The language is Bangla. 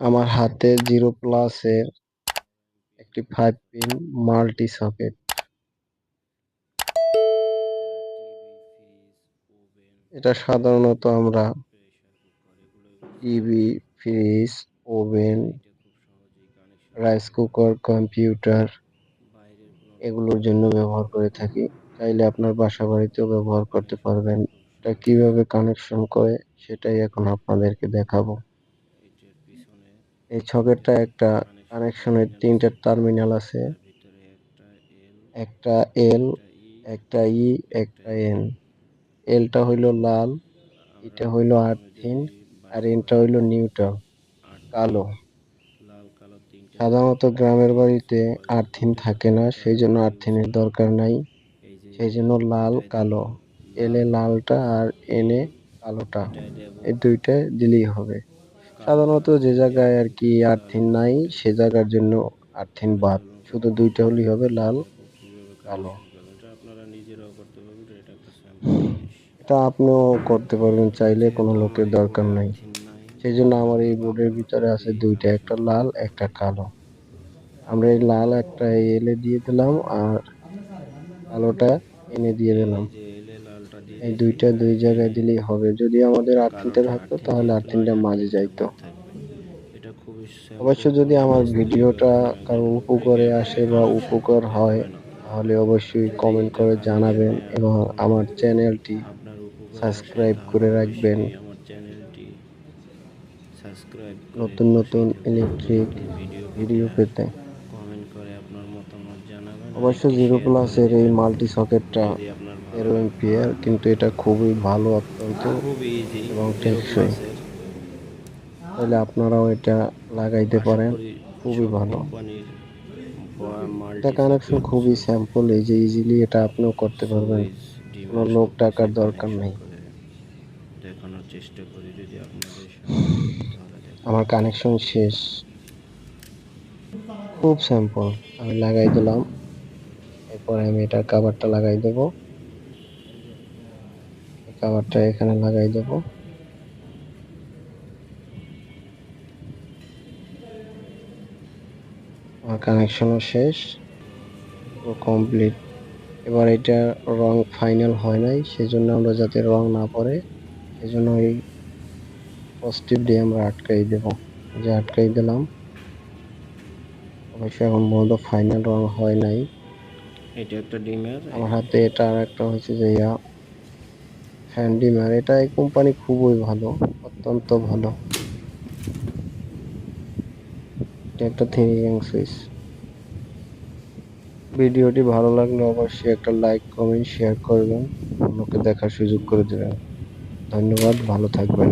আমার হাতে জিরো প্লাসের একটি ফাইভ পিন মাল্টি সকেট এটা সাধারণত আমরা TV fridge oven rice cooker computer এগুলোর জন্য ব্যবহার করে থাকি। চাইলে আপনার বাসা বাড়িতেও ব্যবহার করতে পারবেন। এটা কীভাবে কানেকশন করে সেটাই এখন আপনাদেরকে দেখাবো। এই ছকেরটা একটা কানেকশনের তিনটা টার্মিনাল আছে। একটা এল, একটা ই, একটা এন। এলটা হইল লাল, এটা হইল আর্থিন, আর এনটা হইল নিউট্রাল, কালো। সাধারণত গ্রামের বাড়িতে আর্থিন থাকে না সেই জন্য আর্থিনের দরকার নাই। সেই জন্য লাল, কালো। এলে লালটা আর এনে কালোটা। এই দুইটা দিলেই হবে। সাধারণত যে জায়গায় আর কি আর্থিন নাই, সে জায়গার জন্য আর্থিন বাদ। শুধু দুইটা হলেই হবে, লাল, কালো। এটা আপনিও করতে পারবেন চাইলে, কোনো লোকের দরকার নাই। সেই জন্য আমার এই বোর্ডের ভিতরে আছে দুইটা, একটা লাল, একটা কালো। আমরা এই লাল একটা এলে দিয়ে দিলাম, আর কালোটা এনে দিয়ে দিলাম। এই দুইটা দুই জায়গায় দিলেই হবে। যদি আমাদের আর্থিনটা থাকতো তাহলে আর্থিনটা মাঝে যাইতো। অবশ্য যদি আমার ভিডিওটা কারও উপকারে আসে বা উপকার হয় তাহলে অবশ্যই কমেন্ট করে জানাবেন এবং আমার চ্যানেলটি সাবস্ক্রাইব করে রাখবেন। নতুন নতুন ইলেকট্রিক ভিডিও পেতে। অবশ্য জিরো প্লাসের এই মাল্টি সকেটটা তেরো এমপিয়ার কিন্তু এটা খুবই ভালো অত্যন্ত এবং টেকসই। তাহলে আপনারাও এটা লাগাইতে পারেন। খুবই ভালো। এটা কানেকশন খুবই স্যাম্পল এই যে ইজিলি এটা আপনিও করতে পারবেন। কোনো লোক টাকার দরকার নেই। দেখানোর চেষ্টা করি যদি আপনাদের আমার কানেকশন শেষ। খুব স্যাম্পল আমি লাগাই দিলাম। এরপরে আমি এটার কাভারটা লাগাই দেব। কাভারটা এখানে লাগাই দেব। আমার কানেকশনও শেষ কমপ্লিট এবার এটা রং ফাইনাল হয় নাই সেজন্য আমরা যাতে রং না পড়ে সেজন্য এই পজিটিভ দিয়ে আমরা আটকাই দেব। যে আটকাই দিলাম অবশ্যই এখন পর্যন্ত ফাইনাল রং হয় নাই। এটা একটা ডিমের আমার হাতে এটা আর একটা হচ্ছে যে হ্যান্ডিম্যার এটা এই কোম্পানি খুবই ভালো, অত্যন্ত ভালো। একটা থ্রি সুইচ ভিডিওটি ভালো লাগলে অবশ্যই একটা লাইক কমেন্ট শেয়ার করবেন। অন্যকে দেখার সুযোগ করে দেবেন। ধন্যবাদ, ভালো থাকবেন।